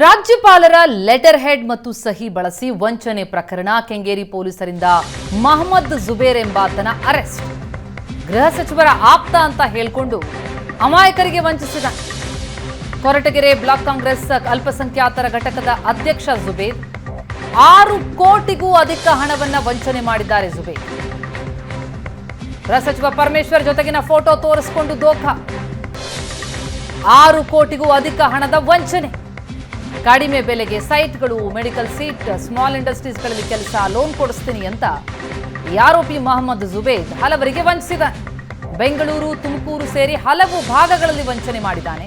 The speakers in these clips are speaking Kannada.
ರಾಜ್ಯಪಾಲರ ಲೆಟರ್ ಹೆಡ್ ಮತ್ತು ಸಹಿ ಬಳಸಿ ವಂಚನೆ ಪ್ರಕರಣ ಕೆಂಗೇರಿ ಪೊಲೀಸರಿಂದ ಮಹಮ್ಮದ್ ಜುಬೇರ್ ಎಂಬಾತನ ಅರೆಸ್ಟ್. ಗೃಹ ಸಚಿವರ ಆಪ್ತ ಅಂತ ಹೇಳಿಕೊಂಡು ಅಮಾಯಕರಿಗೆ ವಂಚಿಸಿದ ಕೊರಟಗೆರೆ ಬ್ಲಾಕ್ ಕಾಂಗ್ರೆಸ್ ಅಲ್ಪಸಂಖ್ಯಾತರ ಘಟಕದ ಅಧ್ಯಕ್ಷ ಜುಬೇರ್. ಆರು ಕೋಟಿಗೂ ಅಧಿಕ ಹಣವನ್ನ ವಂಚನೆ ಮಾಡಿದ್ದಾರೆ ಜುಬೇರ್. ಗೃಹ ಸಚಿವ ಪರಮೇಶ್ವರ್ ಜೊತೆಗಿನ ಫೋಟೋ ತೋರಿಸಿಕೊಂಡು ದೋಖ. ಆರು ಕೋಟಿಗೂ ಅಧಿಕ ಹಣದ ವಂಚನೆ. ಕಡಿಮೆ ಬೆಲೆಗೆ ಸೈಟ್ಗಳು, ಮೆಡಿಕಲ್ ಸೀಟ್, ಸ್ಮಾಲ್ ಇಂಡಸ್ಟ್ರೀಸ್ಗಳಲ್ಲಿ ಕೆಲಸ, ಲೋನ್ ಕೊಡಿಸ್ತೀನಿ ಅಂತ ಈ ಆರೋಪಿ ಮೊಹಮ್ಮದ್ ಜುಬೇದ್ ಹಲವರಿಗೆ ವಂಚಿಸಿದ. ಬೆಂಗಳೂರು, ತುಮಕೂರು ಸೇರಿ ಹಲವು ಭಾಗಗಳಲ್ಲಿ ವಂಚನೆ ಮಾಡಿದ್ದಾನೆ.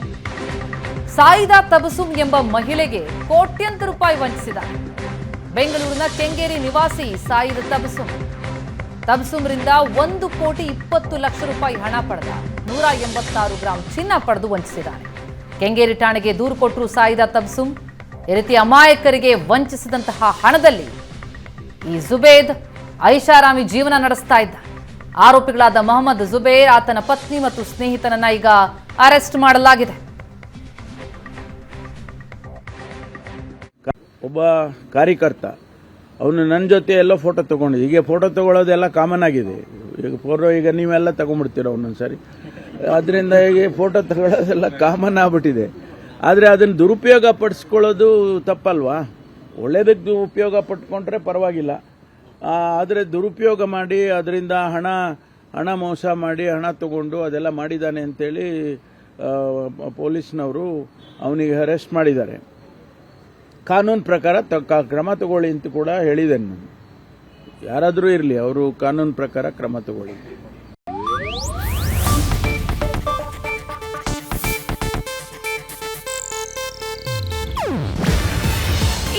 ಸಾಯಿದಾ ತಬಸುಮ್ ಎಂಬ ಮಹಿಳೆಗೆ ಕೋಟ್ಯಂತರ ರೂಪಾಯಿ ವಂಚಿಸಿದ. ಬೆಂಗಳೂರಿನ ಕೆಂಗೇರಿ ನಿವಾಸಿ ಸಾಯಿದ ತಬಸುಮ್. ತಬಸುಮ್ರಿಂದ ಒಂದು ಕೋಟಿ ಇಪ್ಪತ್ತು ಲಕ್ಷ ರೂಪಾಯಿ ಹಣ ಪಡೆದ ನೂರ ಎಂಬತ್ತಾರು ಗ್ರಾಂ ಚಿನ್ನ ಪಡೆದು ವಂಚಿಸಿದ್ದಾನೆ. ಕೆಂಗೇರಿ ಠಾಣೆಗೆ ದೂರು ಕೊಟ್ಟರು ಸಾಯಿದ ತಬಸುಮ್. ಈ ರೀತಿ ಅಮಾಯಕರಿಗೆ ವಂಚಿಸಿದಂತಹ ಹಣದಲ್ಲಿ ಈ ಜುಬೇದ್ ಐಷಾರಾಮಿ ಜೀವನ ನಡೆಸ್ತಾ ಇದ್ದ. ಆರೋಪಿಗಳಾದ ಮೊಹಮ್ಮದ್ ಜುಬೇರ್ ಆತನ ಪತ್ನಿ ಮತ್ತು ಸ್ನೇಹಿತನನ್ನ ಈಗ ಅರೆಸ್ಟ್ ಮಾಡಲಾಗಿದೆ. ಒಬ್ಬ ಕಾರ್ಯಕರ್ತ, ಅವನು ನನ್ನ ಜೊತೆ ಎಲ್ಲ ಫೋಟೋ ತಗೊಂಡಿದ್ದೆ. ಈಗ ಫೋಟೋ ತಗೊಳ್ಳೋದೆಲ್ಲ ಕಾಮನ್ ಆಗಿದೆ. ಈಗ ಫೋಟೋ ಈಗ ನೀವೆಲ್ಲ ತಗೊಂಡ್ಬಿಡ್ತೀರ ಒಂದೊಂದು ಅದರಿಂದ ಈಗ ಫೋಟೋ ತಗೊಳ್ಳೋದೆಲ್ಲ ಕಾಮನ್ ಆಗ್ಬಿಟ್ಟಿದೆ. ಆದರೆ ಅದನ್ನು ದುರುಪಯೋಗ ಪಡಿಸ್ಕೊಳ್ಳೋದು ತಪ್ಪಲ್ವಾ? ಒಳ್ಳೆಯದಕ್ಕೆ ಉಪಯೋಗ ಪಟ್ಕೊಂಡ್ರೆ ಪರವಾಗಿಲ್ಲ. ಆದರೆ ದುರುಪಯೋಗ ಮಾಡಿ, ಅದರಿಂದ ಹಣ ಹಣ ಮೋಸ ಮಾಡಿ, ಹಣ ತಗೊಂಡು ಅದೆಲ್ಲ ಮಾಡಿದ್ದಾನೆ ಅಂತೇಳಿ ಪೊಲೀಸ್ನವರು ಅವನಿಗೆ ಅರೆಸ್ಟ್ ಮಾಡಿದ್ದಾರೆ. ಕಾನೂನು ಪ್ರಕಾರ ತ- ಕ್ರಮ ತಗೊಳ್ಳಿ ಅಂತ ಕೂಡ ಹೇಳಿದ್ದೇನೆ ನಾನು. ಯಾರಾದರೂ ಇರಲಿ, ಅವರು ಕಾನೂನು ಪ್ರಕಾರ ಕ್ರಮ ತಗೊಳ್ಳಿ.